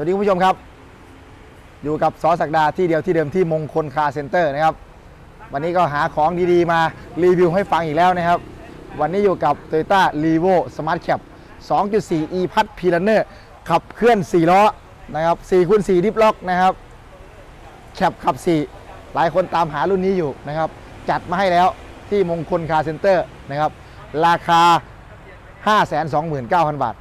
วัสดีคุณผู้ชมครับ อยู่กับซอสักดาที่เดียวที่เดิมที่มงคลคาร์เซ็นเตอร์นะครับ วันนี้ก็หาของดีๆ มารีวิวให้ฟังอีกแล้วนะครับ วันนี้อยู่กับ Toyota r e v o Smart Cap 2.4 e พัดพีลันเนอร์ขับเคลื่อน 4 ล้อนะครับ4คูณ4ดิฟล็อกนะครับแคปขับ 4 หลายคนตามหารุ่นนี้อยู่นะครับ จัดมาให้แล้วที่มงคลคาร์เซ็นเตอร์นะครับ ราคา 529,000 บาท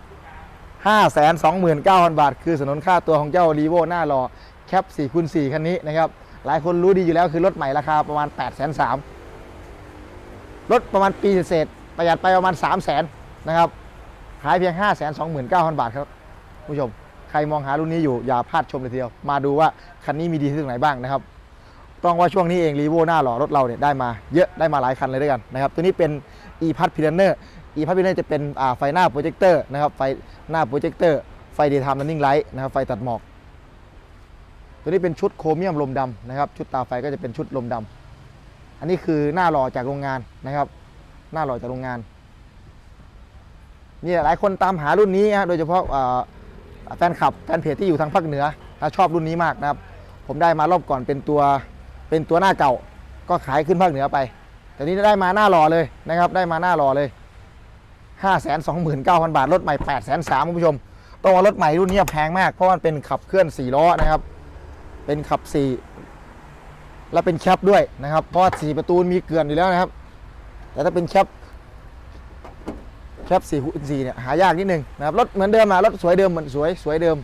529,000 บาท คือสนนค่าตัวของเจ้ารีโวหน้ารอแคป4คูณ4คันนี้นะครับ หลายคนรู้ดีอยู่แล้วคือรถใหม่ราคาประมาณ 8 3 0 0 0รถประมาณปีเศษประหยัดไปประมาณ 3 0 0 0 0 0นะครับขายเพียง 529,000 บาทครับผู้ชม ใครมองหารุ่นนี้อยู่อย่าพลาดชมเลยทีเดียว มาดูว่าคันนี้มีดีที่ตรงไหนบ้างนะครับ ต้องว่าช่วงนี้เองรีโวหน้าหล่อรถเราเนี่ยได้มาเยอะได้มาหลายคันเลยด้วยกันนะครับ ตัวนี้เป็น e p a d p i l a n e r e p a d p i l a n e r จะเป็นไฟหน้าโปรเจคเตอร์นะครับไฟหน้าโปรเจคเตอร์ไฟ daytime running light นะครับไฟตัดหมอก ตัวนี้เป็นชุดโครเมียมลมดำนะครับชุดตาไฟก็จะเป็นชุดลมดำอันนี้คือหน้าหล่อจากโรงงานนะครับ หน้าหล่อจากโรงงานนี่หลายคนตามหารุ่นนี้ฮะโดยเฉพาะแฟนคลับแฟนเพจที่อยู่ทางภาคเหนือชอบรุ่นนี้มากนะครับ ผมได้มารอบก่อนเป็นตัวเป็นตัวหน้าเก่า ก็ขายขึ้นภาคเหนือไป แต่นี้ได้มาหน้าหล่อเลยนะครับ ได้มาหน้าหล่อเลย 5 2 9 0 0 0บาท รถใหม่8 3 0 0 0คุณผู้ชมต้องว่ารถใหม่รุ่นนี้แพงมาก เพราะมันเป็นขับเคลื่อน4ล้อนะครับ เป็นขับ4และเป็นแคปด้วยนะครับ เพราะว่า4ประตูมีเกลื่อนอยู่แล้วนะครับ แต่ถ้าเป็นแคปแคป4คูณ4เนี่ยหายากนิดนึงนะครับรถเหมือนเดิมอะรถสวยเดิมเหมือนสวยสวยเดิม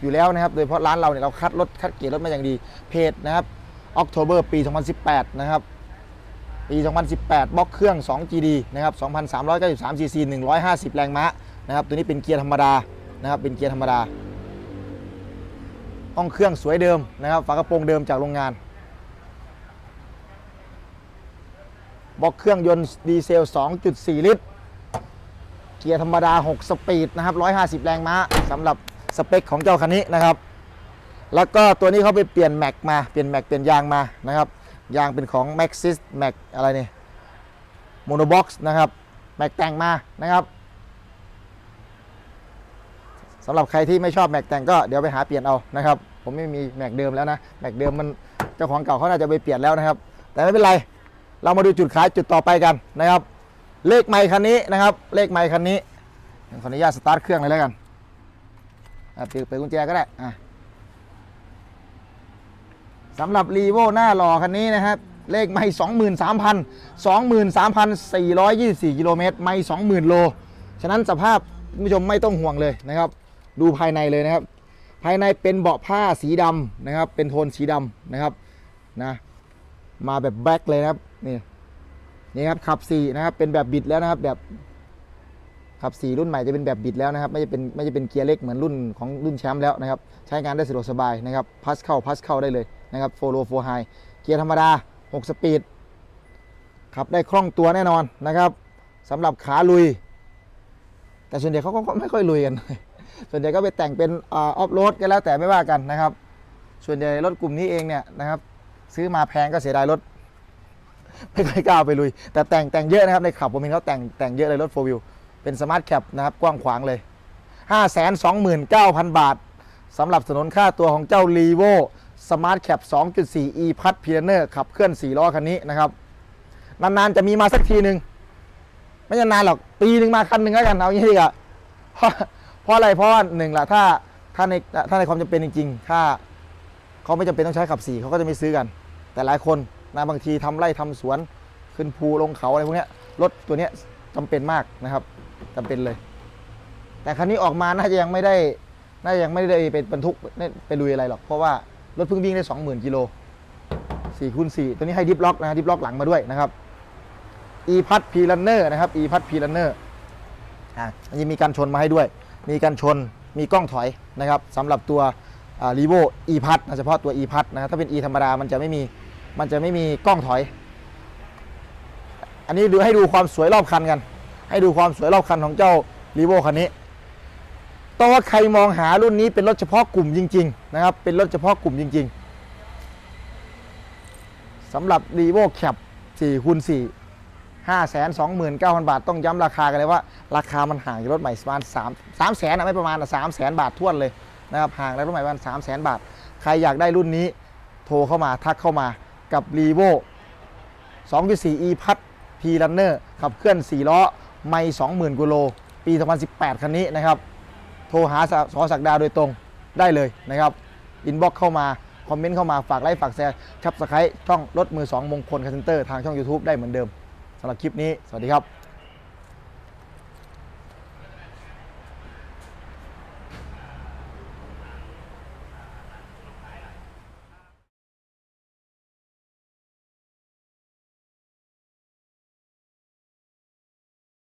อยู่แล้วนะครับ โดยเฉพาะร้านเราเนี่ยเราคัดรถคัดเกียรดรถมาอย่างดีเพจนะครับ October ปี 2018 นะครับ ปี 2018 บล็อกเครื่อง 2 GD นะครับ 2,393 cc 150 แรงม้านะครับ ตัวนี้เป็นเกียร์ธรรมดานะครับ เป็นเกียร์ธรรมดาห้องเครื่องสวยเดิมนะครับ ฝากระโปรงเดิมจากโรงงาน บล็อกเครื่องยนต์ดีเซล 2.4 ลิตร เกียร์ธรรมดา 6 สปีดนะครับ 150 แรงม้าสำหรับสเปคของเจ้าคันนี้นะครับ แล้วก็ตัวนี้เขาไปเปลี่ยนแม็กมา เปลี่ยนแม็กเปลี่ยนยางมานะครับ ยางเป็นของ Maxis Max อะไรนี่ Monobox นะครับแม็กแต่งมานะครับสำหรับใครที่ไม่ชอบแม็กแต่งก็เดี๋ยวไปหาเปลี่ยนเอานะครับ ผมไม่มีแม็กเดิมแล้วนะแม็กเดิมมันเจ้าของเก่าเขาน่าจะไปเปลี่ยนแล้วนะครับ แต่ไม่เป็นไร เรามาดูจุดขายจุดต่อไปกันนะครับ เลขไมค์คันนี้นะครับ เลขไมค์คันนี้ขออนุญาตสตาร์ทเครื่องเลยแล้วกันเปิดกุญแจก็ได้อะ สำหรับรีโวหน้าหล่อคันนี้นะครับ เลขไม่สองหมื่นสามพันสองหมื่นสามพันสี่ร้อยยี่สิบสี่กิโลเมตร ไม่สองหมื่นโล ฉะนั้นสภาพคุณผู้ชมไม่ต้องห่วงเลยนะครับ ดูภายในเลยนะครับ ภายในเป็นเบาะผ้าสีดำนะครับ เป็นโทนสีดำนะครับนะมาแบบแบล็คเลยนะครับนี่นี่ครับขับ4นะครับเป็นแบบบิดแล้วนะครับแบบขับ4รุ่นใหม่จะเป็นแบบบิดแล้วนะครับ ไม่จะเป็นไม่จะเป็นเกียร์เล็กเหมือนรุ่นของรุ่นแชมป์แล้วนะครับ ใช้งานได้สะดวกสบายนะครับพัสเข้าพัสเข้าได้เลย นะครับโฟโลโฟไฮเกียร์ธรรมดา 6 สปีดขับได้คล่องตัวแน่นอนนะครับสำหรับขาลุย แต่ส่วนใหญ่เขาก็ไม่ค่อยลุยกัน ส่วนใหญ่ก็ไปแต่งเป็นออฟโรดกันแล้วแต่ไม่ว่ากันนะครับ ส่วนใหญ่รถกลุ่มนี้เองเนี่ยนะครับ ซื้อมาแพงก็เสียดายรถไม่ค่อยกล้าไปลุย แต่แต่งแต่งเยอะนะครับในขับผมเห็นเขาแต่งแต่งเยอะเลยรถโฟวิวเป็นสมาร์ทแคปนะครับกว้างขวางเลย 5 2 9 0 0 0 บาทสำหรับสนนค่าตัวของเจ้า r e v o Smart Cap 2.4 e p a d p i l a n e r ขับเคลื่อน 4 ล้อคันนี้นะครับ นานๆ จะมีมาสักทีหนึ่งไม่นานหรอก ปีหนึ่งมาคันหนึ่งแล้วกันเอางี้ดีกว่าเพราะอะไรเพราะหนึ่งละถ้าถ้าในถ้าในความจำเป็นจริงๆ ถ้าเขาไม่จำเป็นต้องใช้ขับสี่เขาก็จะไม่ซื้อกัน แต่หลายคนนะบางทีทำไร่ทำสวนขึ้นภูลงเขาอะไรพวกนี้รถตัวนี้ยจำเป็นมากนะครับจำเป็นเลย แต่คันนี้ออกมาน่าจะยังไม่ได้ น่าจะยังไม่ได้เป็นบรรทุกไปลุยอะไรหรอกเพราะว่า รถเพิ่งวิ่งได้ 20,000กิโล4คูณ4ตัวนี้ให้ดิฟล็อกนะดิฟล็อกหลังมาด้วยนะครับ e p a d p l a n n e r นะครับ e p a d p l a n n e r อะมันจะมีการชนมาให้ด้วย มีการชนมีกล้องถอยนะครับสำหรับตัวรีโว e p a d นะเฉพาะตัว e p a d นะครับถ้าเป็น e ธรรมดามันจะไม่มีมันจะไม่มีกล้องถอย อันนี้ดูให้ดูความสวยรอบคันกัน ให้ดูความสวยรอบคันของเจ้ารีโวคันนี้ ต้องว่าใครมองหารุ่นนี้เป็นรถเฉพาะกลุ่มจริง ๆ นะครับ เป็นรถเฉพาะกลุ่มจริง ๆสำหรับ r e v o Cap 4คูณ4 5 2 9 0 0 0 บาท ต้องย้ำราคากันเลยว่า ราคามันห่างจากรถใหม่ประมาณ3 3แสนอะไม่ประมาณ3แสนบาททวนเลยนะครับห่างแล้วประมาณ3 0 0 0 0 0บาท ใครอยากได้รุ่นนี้โทรเข้ามาทักเข้ามากับ r e v o 2.4 e พัด P Runner ขับเคลื่อน 4 ล้อ ไม่ 20,000กิโล ปี 2018 คันนี้นะครับ รหาสสศักดาโดยตรงได้เลยนะครับอินบ็อกเข้ามา คอมเมนต์เข้ามาฝากไลค์ฝากแชร์ชับสไครต์ช่องรถมือ 2 มงคลคาเซนเตอร์ทางช่อง YouTube ได้เหมือนเดิมสำหรับคลิปนี้ สวัสดีครับ